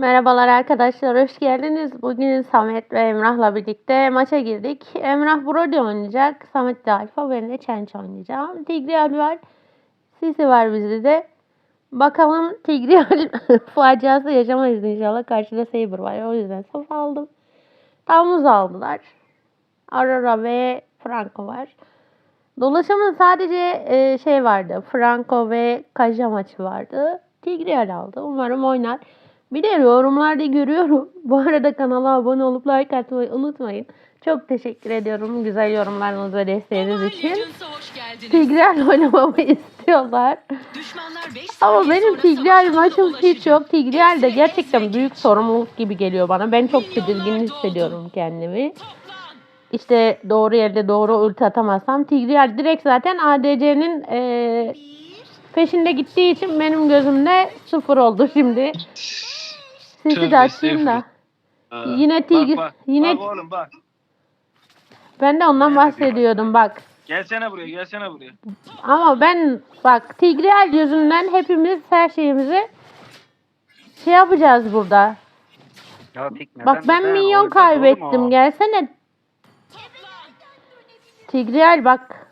Merhabalar arkadaşlar, hoş geldiniz. Bugün Samet ve Emrah'la birlikte maça girdik. Emrah Brody oynayacak, Samet de Alfa, ben de Chench oynayacağım. Tigreal var, Sisi var bizde de. Bakalım Tigreal faciası yaşamayız inşallah. Karşıda Saber var, o yüzden saf aldım. Tamuz aldılar. Aurora ve Franco var. Dolaşımın sadece e, şey vardı. Franco ve Kaja maçı vardı. Tigreal aldı. Umarım oynar. Bir de yorumlarda görüyorum. Bu arada kanala abone olup like atmayı unutmayın. Çok teşekkür ediyorum güzel yorumlarınız ve desteğiniz için. Tigreal oynamamı istiyorlar. Düşmanlar 5 Ama benim Tigreal maçım hiç yok. Tigreal de gerçekten büyük sorumluluk gibi geliyor bana. Ben çok tedirgin hissediyorum kendimi. İşte doğru yerde doğru ulti atamazsam Tigreal direkt zaten ADC'nin eee, peşinde gittiği için benim gözümde sıfır oldu şimdi. Sesi de açayım da. Yine Bak, bak, yine- Bak oğlum bak. Ben de ondan bahsediyordum bak. Gelsene buraya gelsene buraya. Ama ben bak Tigreal yüzünden hepimiz her şeyimizi şey yapacağız burada. Ya Bak ben neden? minyon Orada dolu mu kaybettim. Gelsene. Tigreal bak.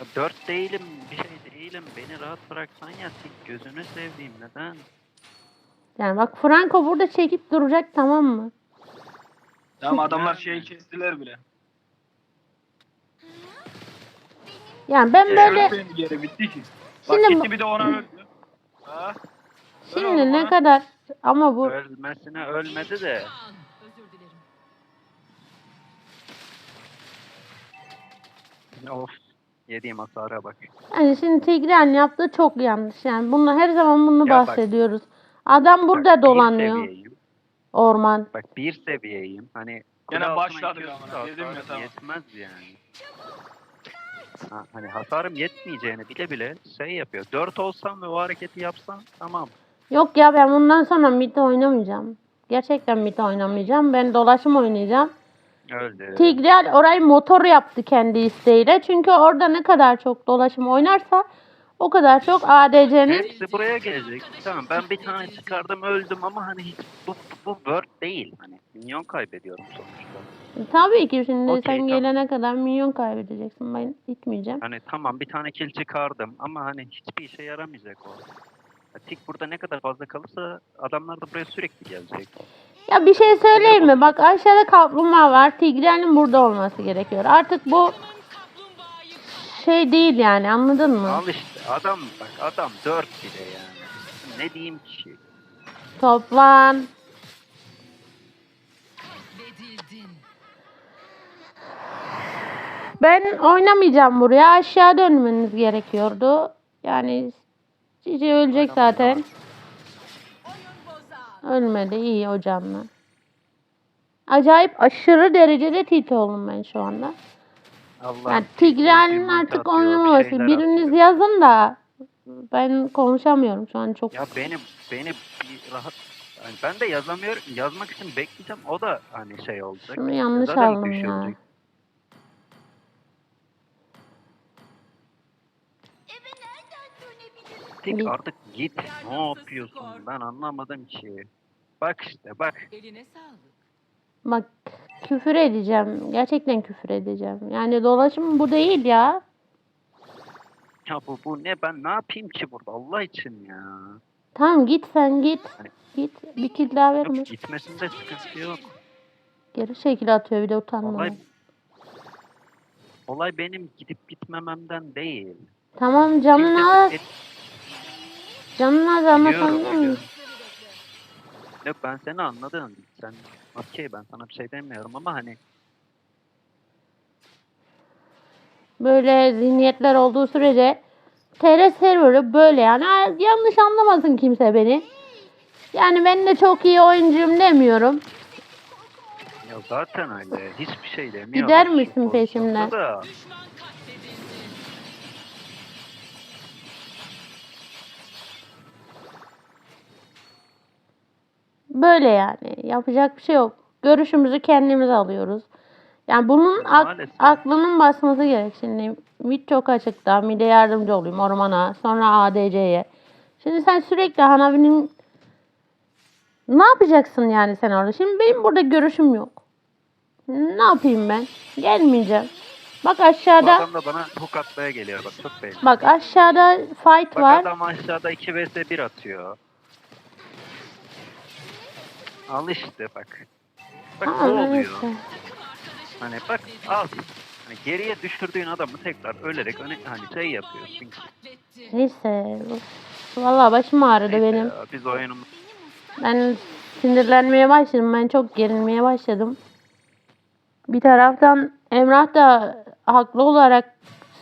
Ya Dört değilim, bir şey değilim. Beni rahat bıraksan ya. Gözünü sevdiğim neden? Yani bak Franco burada çekip duracak tamam mı? Tamam adamlar şeyi kestiler bile. Yani ben böyle Öldü geri bitti ki. Bak Şimdi- gitti bir de ona öldü. Ha? Oğlum şimdi ne ona. kadar ama bu Ölmesine ölmedi de. Özür dilerim. Of. Yediğim hasara bak. yani şimdi Tigreal yaptığı çok yanlış. Yani bunu her zaman bunu Ya bak- bahsediyoruz. Adam burada Bak, bir dolanıyor seviyeyim. orman. Bak bir seviyeyim. Hani Gene kule altına başladık iki ama, üstü dedim ya, hasarım tamam. Yetmez yani. Ha, hani hasarım yetmeyeceğini bile bile şey yapıyor. Dört olsam ve o hareketi yapsam tamam. Yok ya ben bundan sonra mid oynamayacağım. Gerçekten mid oynamayacağım. Ben dolaşım oynayacağım. Öldü. Tigreal orayı motor yaptı kendi isteğiyle. Çünkü orada ne kadar çok dolaşım oynarsa o kadar çok ADC'nin Hepsi buraya gelecek. Tamam ben bir tane çıkardım öldüm ama hani hiç bu, bu word değil. Hani minyon kaybediyorum sonuçta. tabii ki şimdi Okey, sen tamam. gelene kadar milyon kaybedeceksin. Ben gitmeyeceğim. Hani tamam bir tane kill çıkardım ama hani hiçbir işe yaramayacak o. Ya, Tik burada ne kadar fazla kalırsa adamlar da buraya sürekli gelecek. Ya bir şey söyleyeyim mi? Bak aşağıda kaplumbağa var. Tigreal'in burada olması gerekiyor. Artık bu şey değil yani anladın mı? Al işte adam bak adam dört bile yani. Ne diyeyim ki? Toplan. Ben oynamayacağım buraya. Aşağı dönmeniz gerekiyordu. Yani Cici ölecek zaten. Ölmedi. iyi o canlı. Acayip aşırı derecede tilt oldum ben şu anda. Allah Yani Tigreal'in artık oynamaması. Biriniz yazın da ben konuşamıyorum şu an çok. Ya benim beni bir rahat yani ben de yazamıyorum. Yazmak için bekleyeceğim. O da hani şey olacak. Şunu yanlış Zaten aldım ya. düşürecek. Tik Git. artık git. Ne yapıyorsun? Ben anlamadım ki. Bak işte bak. Eline sağlık. Bak küfür edeceğim. Gerçekten küfür edeceğim. Yani dolaşım bu değil ya. Ya bu, bu ne ben ne yapayım ki burada Allah için ya. Tamam git sen git. Git. Bir kill daha verme. Yok gitmesinde sıkıntı yok. Geri şekil atıyor bir de utanma. Olay olay benim gidip gitmememden değil. Tamam canını az. Et- Canını anlatamıyor muyum? biliyorum. Yok ben seni anladım. Sen okey ben sana bir şey demiyorum ama hani Böyle zihniyetler olduğu sürece TR serverı böyle yani Ha, yanlış anlamasın kimse beni. Yani ben de çok iyi oyuncuyum demiyorum. ya zaten öyle hiçbir şey demiyorum. Gider misin peşimden? Da. Böyle yani. Yapacak bir şey yok. Görüşümüzü kendimiz alıyoruz. Yani bunun ak- Maalesef. aklının basması gerek şimdi. Mid çok açıkta. Mid'e yardımcı olayım ormana. Sonra ADC'ye. Şimdi sen sürekli Hanabi'nin Ne yapacaksın yani sen orada? Şimdi benim burada görüşüm yok. Ne yapayım ben? Gelmeyeceğim. Bak Bu aşağıda adam da bana hook atmaya geliyor bak çok belli. bak aşağıda fight Bak var. adam aşağıda 2 vs 1 atıyor. Al işte bak. Bak Aa, ne oluyor? neyse. Hani bak al. Hani geriye düşürdüğün adamı tekrar ölerek öne hani şey yapıyorsun. Neyse. Vallahi başım ağrıdı Neyse benim. ya, biz oyunumuz Ben sinirlenmeye başladım. Ben çok gerilmeye başladım. Bir taraftan Emrah da haklı olarak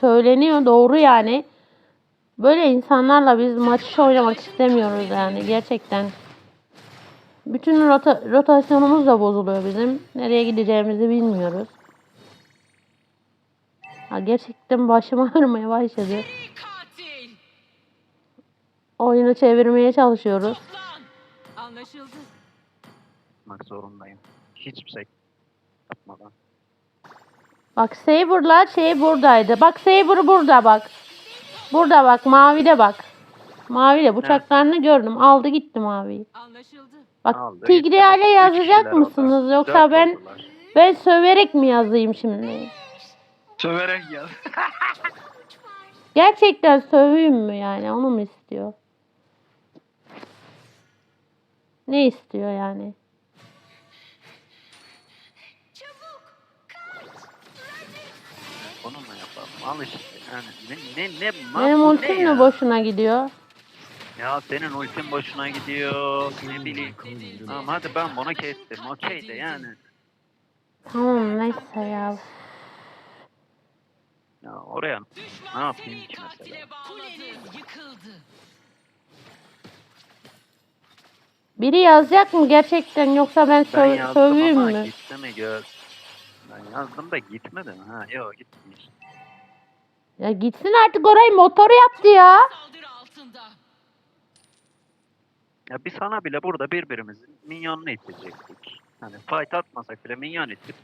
söyleniyor. Doğru yani. Böyle insanlarla biz maç oynamak istemiyoruz yani gerçekten. Bütün rota, rotasyonumuz da bozuluyor bizim. Nereye gideceğimizi bilmiyoruz. Ha, gerçekten başım ağrımaya başladı. Oyunu çevirmeye çalışıyoruz. Anlaşıldı. yapmak zorundayım. Hiçbir şey yapmadan. Bak Saber'la şey buradaydı. Bak Saber burada bak. Burada bak mavide bak. Mavide bıçaklarını gördüm. Aldı gitti maviyi. Anlaşıldı. Bak Aldı, Tigreal'e yazacak mısınız orada. yoksa Dört ben oldular. ben söverek mi yazayım şimdi? Söverek gel. Gerçekten söveyim mi yani? Onu mu istiyor? Ne istiyor yani? Onu mu yapalım? Al işte. Yani ne ne ne Benim bu ultim ne mi ya? boşuna gidiyor? Ya senin ultin boşuna gidiyor. Ne bileyim. Tamam hadi ben bunu kestim. Okey de yani. Tamam neyse ya. Ya oraya Ne yapayım ki mesela? Kuleniz yıkıldı. Biri yazacak mı gerçekten yoksa ben ben sö- yazdım söveyim ama mi? gitti mi gör. Ben yazdım da gitmedi mi? Ha yok gitmiş. Ya gitsin artık orayı motor yaptı ya. Ya biz sana bile burada birbirimizin minyonunu itecektik. Hani fight atmasak bile minyon itip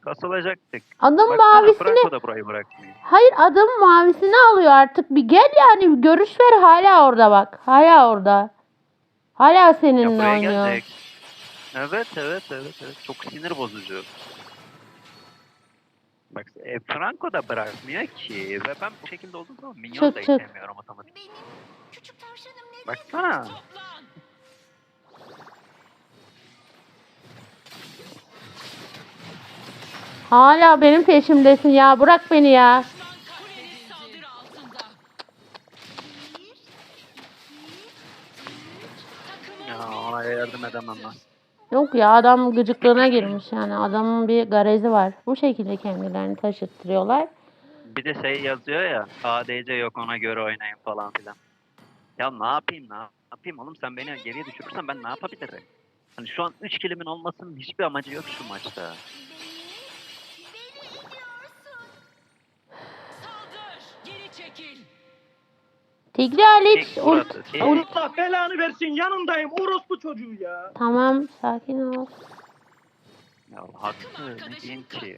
kasılacaktık. Adam Baksana mavisini Franco da burayı bırakmıyor. Hayır adam mavisini alıyor artık. Bir gel yani bir görüş ver hala orada bak. Hala orada. Hala Ya seninle buraya oynuyor. gelecek. Evet evet evet evet. Çok sinir bozucu. Bak e, Franco da bırakmıyor ki ve ben bu şekilde olduğum zaman minyon Çık, da çık. itemiyorum otomatik. Baksana. Toplan. Hala benim peşimdesin ya. Bırak beni ya. Ona yardım edemem ben. Yok ya adam gıcıklığına girmiş yani. Adamın bir garezi var. Bu şekilde kendilerini taşıttırıyorlar. Bir de şey yazıyor ya ADC yok ona göre oynayın falan filan. Ya ne yapayım ne yapayım oğlum sen beni geriye düşürürsen ben ne yapabilirim? Hani şu an 3 kilimin olmasının hiçbir amacı yok şu maçta. Tigri Alex Tek ult. burası, tek. ult. Allah belanı versin yanındayım orospu çocuğu ya. Tamam sakin ol. Ya haklı ne diyeyim ki?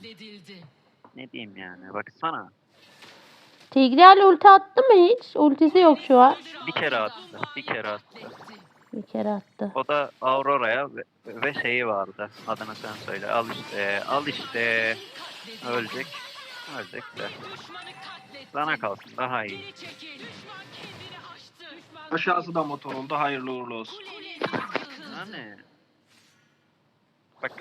Ne diyeyim yani baksana. Tigri Ale ulti attı mı hiç? Ultisi yok şu an. Bir kere attı, bir kere attı. Bir kere attı. O da Aurora'ya ve, ve şeyi vardı. Adını sen söyle. Al işte, al işte. Ölecek. Ölecek de. Sana kalsın daha iyi. Geri çekil. Düşman kendini aştı. Düşman Aşağısı da motor oldu hayırlı uğurlu olsun. Yani. Bak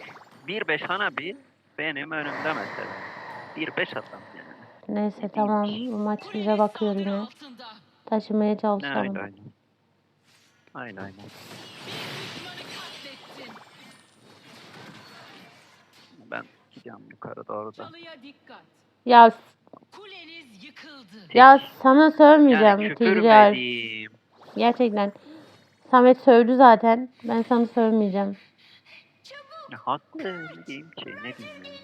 1-5 Hanabi benim önümde mesela. 1-5 adam yani. Neyse tamam bu maç bize bakıyor yine. Taşımaya Aynen çalışalım. aynen. Aynen aynen. Katlettin. Ben gidiyorum yukarı doğru da. Çalıya dikkat. Ya ya sana sövmeyeceğim Yani edeyim? Gerçekten. Samet sövdü zaten. Ben sana sövmeyeceğim. Ya haklı diyeyim ki ne diyeyim yani.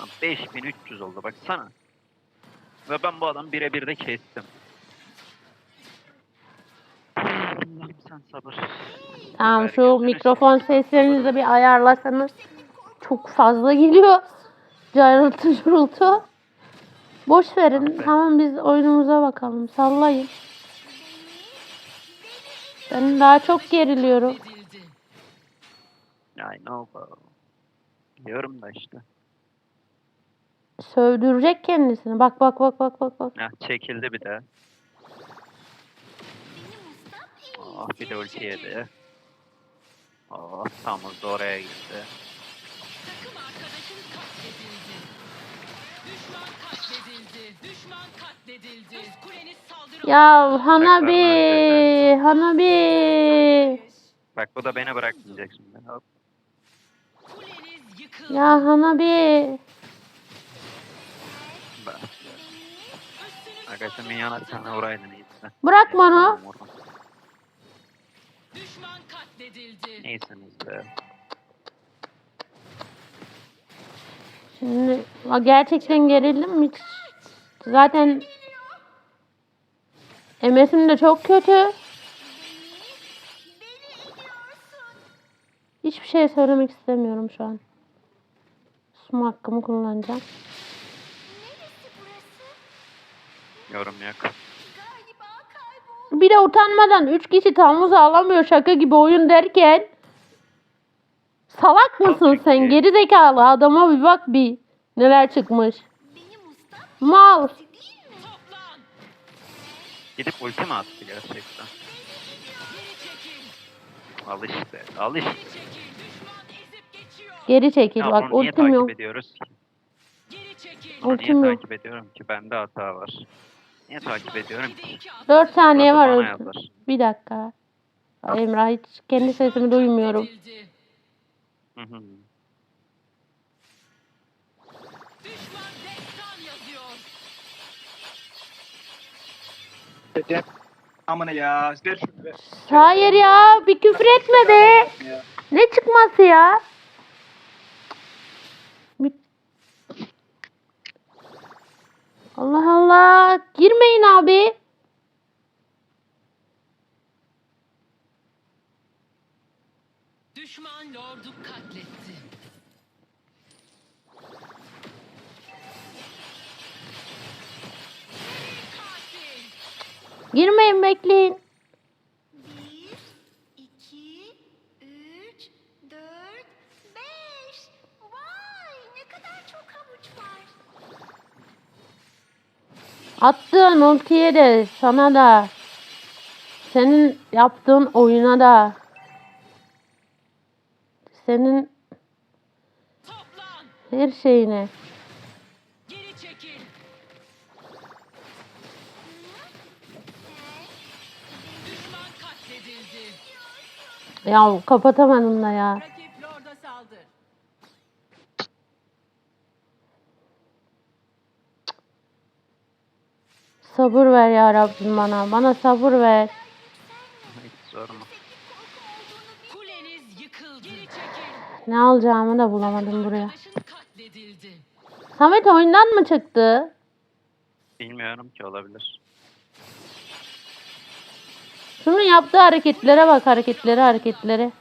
Lan 5300 oldu baksana. Ve ben bu adamı birebir de kestim. Allah'ım sen sabır. Tamam Ver şu mikrofon seslerinizi bir ayarlasanız çok fazla geliyor. Carıltı cırıltı. Boş verin. Tamam biz oyunumuza bakalım. Sallayın. Ben daha çok geriliyorum. I know. bro. Biliyorum da işte. Sövdürecek kendisini. Bak bak bak bak bak bak. Heh, çekildi bir de. Oh, bir de ulti yedi. Oh, tam hızlı oraya gitti. Takım arkadaşın katledildi. Düşman katledildi. Düşman katledildi. Üst kuleniz saldırı Ya Hanabi. Hanabi. Bak bu da beni bırakmayacak şimdi. Hop. Kuleniz yıkıldı. Ya Hanabi. Bak. Üstünüz Arkadaşlar minyona bir tane vuraydın iyisi. Bırakma onu. Düşman katledildi. İyisiniz be. Şimdi gerçekten gerildim. Hiç, zaten MS'im de çok kötü. Hiçbir şey söylemek istemiyorum şu an. Susma hakkımı kullanacağım. Yorum yok. Bir de utanmadan 3 kişi Tammuz ağlamıyor şaka gibi oyun derken salak mısın Tabii sen? ki. Geri zekalı adama bir bak bir neler çıkmış. Mal. Gidip ulti mi attı gerçekten? Geri çekil. Al işte. Al işte. Geri çekil. Düşman ezip geçiyor. Geri çekil Ya bak bunu niye ultim takip yok. ediyoruz ki? Geri çekil. Bunu Ultim niye yok. takip ediyorum ki? Bende hata var. Niye takip ediyorum Bir de ki? iki at. 4 saniye var. bana ultim. yazar. Bir dakika. Emrah hiç kendi sesimi duymuyorum. Katledildi. Hı hı. Düşman destan yazıyor. Dede. Amına ya. Ver şunu ver. Hayır ya bir küfür etme be. Ya. Ne çıkması ya? Allah Allah. Girmeyin abi. Düşman lordu katletti. Girmeyin bekleyin. Bir, iki, üç, dört, beş. Vay ne kadar çok havuç var. Attığın ultiye de sana da. Senin yaptığın oyuna da. Senin her şeyine. Ya kapatamadım da ya. Sabır ver ya Rabbim bana. Bana sabır ver. Hiç sorma. Ne alacağımı da bulamadım buraya. Samet oyundan mı çıktı? Bilmiyorum ki olabilir. Şunun yaptığı hareketlere bak hareketleri hareketleri.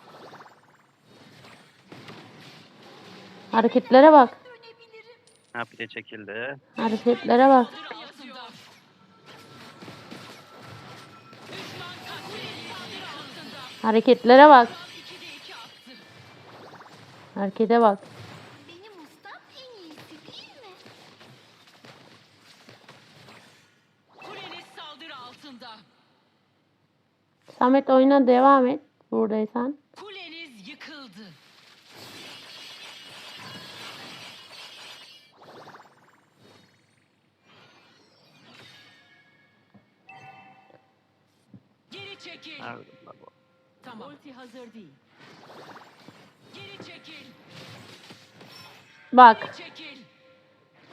Hareketlere bak. Ha bir de çekildi. Hareketlere bak. Hareketlere bak. 2'de 2 attı. Harekete bak. Benim ustam en iyisi değil mi? Kuleniz saldırı altında. Samet oyuna devam et. Buradaysan. Hazır değil. Geri çekil. Bak. Çekil.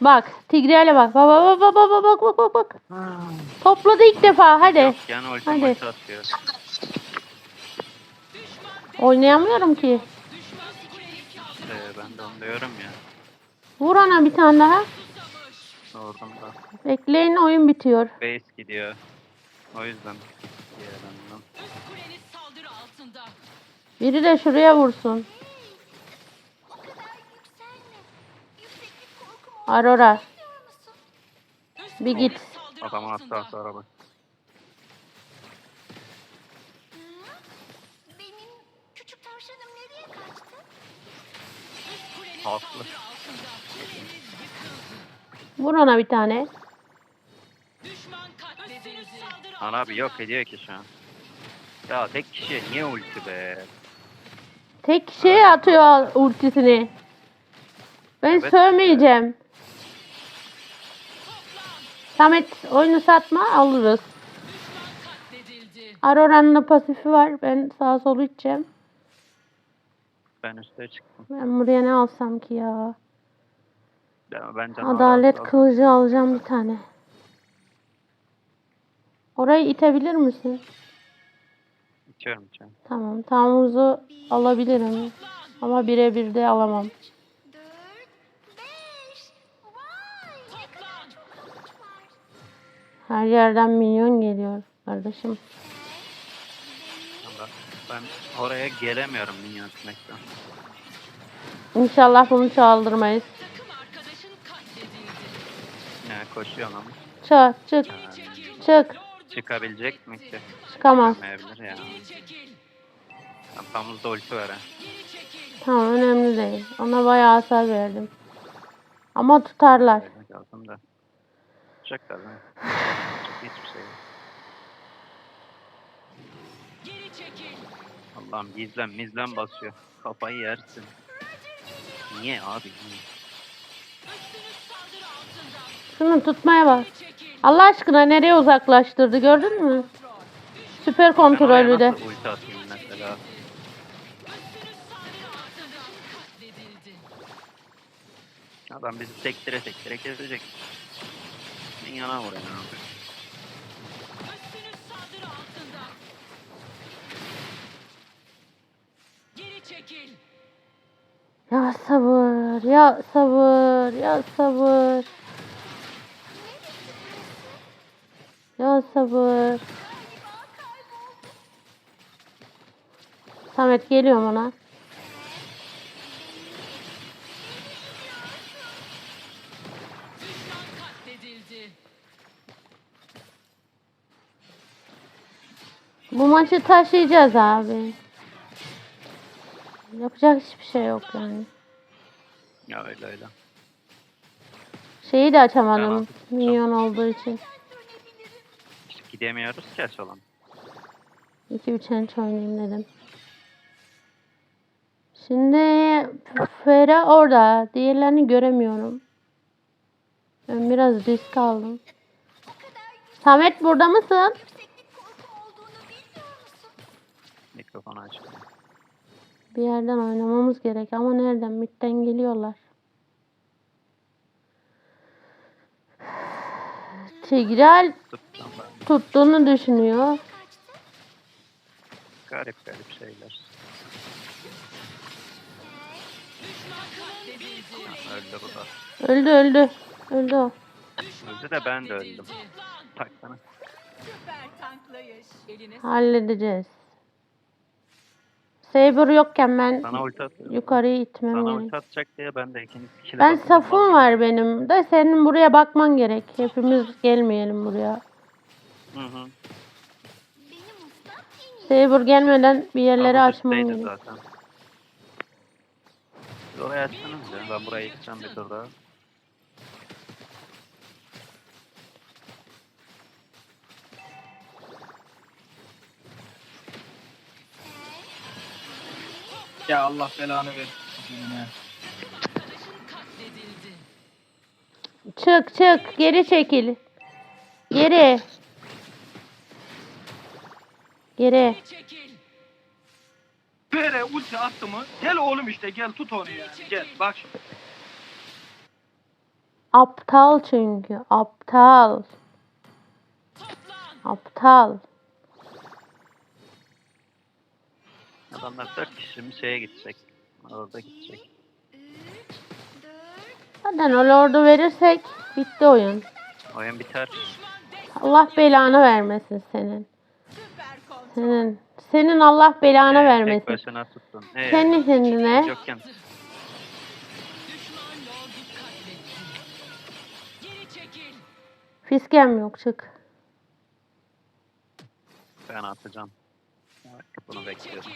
Bak. Tigreal'e bak. Bak bak bak bak bak bak bak bak. Topladı ilk defa. Hadi. Yok yani ulti Hadi. atıyor. Oynayamıyorum ki. Ee, ben de onu diyorum ya. Vur ona bir tane daha. Oradan da Bekleyin oyun bitiyor. base gidiyor. O yüzden. Diğer yandan. Üst kuleniz saldırı altında. Biri de şuraya vursun. Aurora. Bir git. Adam hasta hasta araba. Haklı. Vur ona bir tane. Ana abi yok ediyor ki şu an. Ya tek kişi niye ulti be? Tek kişiye atıyor ultisini. Ben Evet. sövmeyeceğim. Samet oyunu satma alırız. Aurora'nın pasifi var. Ben sağa solu içeceğim. Ben üste çıktım. Ben buraya ne alsam ki ya? Ben, ben Adalet aldım. kılıcı alacağım bir tane. Orayı itebilir misin? İçiyorum içiyorum. Tamam. Tamuzu alabilirim. Ama birebir de alamam. Ne. Her yerden minyon geliyor kardeşim. Ben oraya gelemiyorum minyon etmekten. İnşallah bunu çaldırmayız. Yani koşuyorum ama. Çık çık Çekil. çık. Çıkabilecek mi ki? Çıkamaz. Çıkamayabilir ya. Çekil. Kafamızda ulti var ha. Tamam önemli değil. Ona bayağı hasar verdim. Ama tutarlar. Vermek lazım da. Ben. Çok hiçbir şey yok. Allah'ım gizlen mizlen basıyor. Kafayı yersin. Niye abi? Niye? Şunu tutmaya bak. Allah aşkına nereye uzaklaştırdı gördün mü? Süper Ben kontrolü de. ulti atayım mesela? Adam bizi sektire sektire kesecek. Minyona vurayım abi. Ya sabır, ya sabır, ya sabır. Ya sabır. Samet geliyorum ona. Bu maçı taşıyacağız abi. Yapacak hiçbir şey yok yani. Ya öyle öyle. Şeyi de açamadım. Tamam. Minyon olduğu için. İşte gidemiyoruz ki açalım. 2-3 enç oynayayım dedim. Şimdi Fera orada. Diğerlerini göremiyorum. Ben biraz risk aldım. Samet burada mısın? Mikrofonu açalım. Bir yerden oynamamız gerek ama nereden? Midden geliyorlar. Tigreal Tuttum. Tuttuğunu düşünüyor. Garip garip şeyler. Öldü bu da. Öldü öldü. Öldü o. Öldü de ben de öldüm. Tak sana. Halledeceğiz. Saber yokken ben Sana ulti yukarıyı itmem Sana ulti atacak diye ben de ikiniz ikili Ben safım var benim de senin buraya bakman gerek. Hepimiz gelmeyelim buraya. Hı. Saber gelmeden bir yerleri Ama açmam üstteydi gerek. zaten. Siz orayı açsanız ya. Ben buraya gideceğim bir tur daha. Ya Allah belanı ver. Yine. arkadaşın katledildi. Çık çık geri çekil. Geri. Geri. Böyle ulti attı mı? Gel oğlum işte gel tut onu yani. Gel bak şimdi. Aptal çünkü. Aptal. Aptal. Adamlar dört kişi mi şeye gidecek. Orada gidecek. Zaten o lordu verirsek bitti oyun. Oyun biter. Allah belanı vermesin senin. Senin. Senin Allah belanı Ee, Tek vermesin. başına tuttun. Ee, Kendi kendine. Yokken. Fiskem yok çık. ben atacağım. Bunu bekliyorum.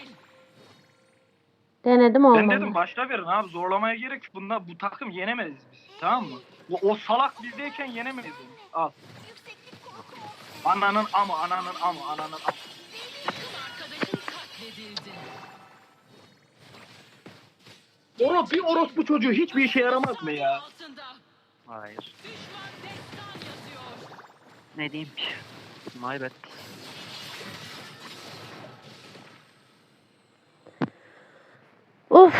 Denedim Ben olmadı. dedim başta verin abi zorlamaya gerek yok. Bunda bu takım yenemeyiz biz. Tamam mı? O, o salak bizdeyken yenemeyiz onu. Al. Ananın amı, ananın amı, ananın amı. Oro, bir orospu çocuğu hiçbir işe yaramaz mı ya? Hayır. Düşman destan yazıyor. Ne diyeyim ki? My bad. Uf.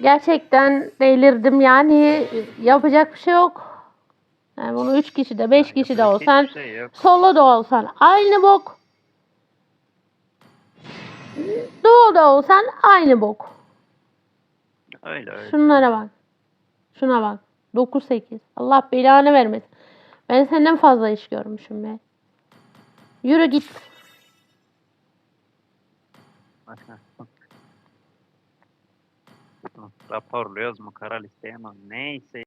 Gerçekten delirdim yani yapacak bir şey yok. Yani bunu 3 kişi de 5 kişi de Yapacak olsan hiçbir şey yok. solo da olsan aynı bok. Duo da olsan aynı bok. Öyle öyle. Şunlara bak. Şuna bak. 9-8. Allah belanı vermesin. Ben senden fazla iş görmüşüm be. Yürü git. Raporluyoruz mu kara listeye ama neyse